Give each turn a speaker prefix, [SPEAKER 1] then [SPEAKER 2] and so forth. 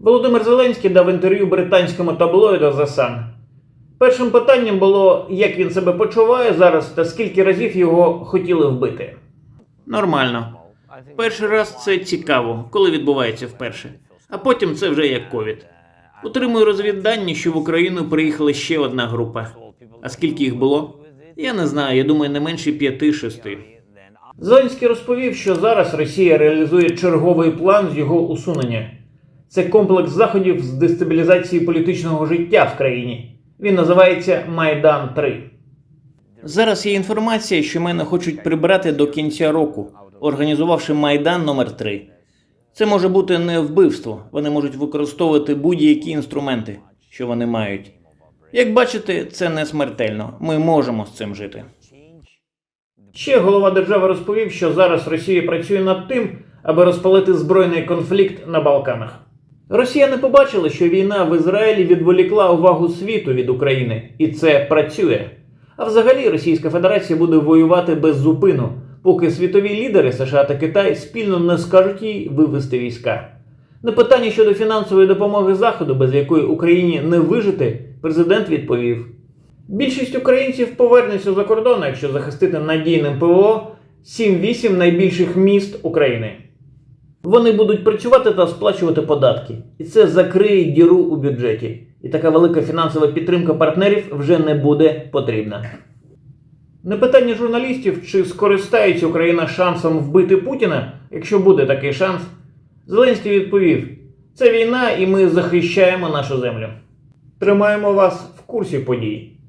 [SPEAKER 1] Володимир Зеленський дав інтерв'ю британському таблоїду The Sun. Першим питанням було, як він себе почуває зараз та скільки разів його хотіли вбити. Нормально. Перший раз це цікаво, коли відбувається вперше. А потім це вже як ковід. Отримую розвіддані, що в Україну приїхала ще одна група. А скільки їх було? Я не знаю, я думаю, не менше п'яти-шести. Зеленський розповів, що зараз Росія реалізує черговий план з його усунення. Це комплекс заходів з дестабілізації політичного життя в країні. Він називається Майдан 3 Зараз є інформація, що мене хочуть прибрати до кінця року, організувавши Майдан номер 3 Це може бути не вбивство. Вони можуть використовувати будь-які інструменти, що вони мають. Як бачите, це не смертельно. Ми можемо з цим жити. Ще голова держави розповів, що зараз Росія працює над тим, аби розпалити збройний конфлікт на Балканах. Росіяни побачили, що війна в Ізраїлі відволікла увагу світу від України, і це працює. А взагалі Російська Федерація буде воювати без зупину, поки світові лідери США та Китай спільно не скажуть їй вивести війська. На питання щодо фінансової допомоги Заходу, без якої Україні не вижити, президент відповів: Більшість українців повернеться за кордон, якщо захистити надійним ПВО 7-8 найбільших міст України. Вони будуть працювати та сплачувати податки, і це закриє діру у бюджеті. І така велика фінансова підтримка партнерів вже не буде потрібна. На питання журналістів, чи скористається Україна шансом вбити Путіна, якщо буде такий шанс, Зеленський відповів: це війна, і ми захищаємо нашу землю. Тримаємо вас в курсі подій.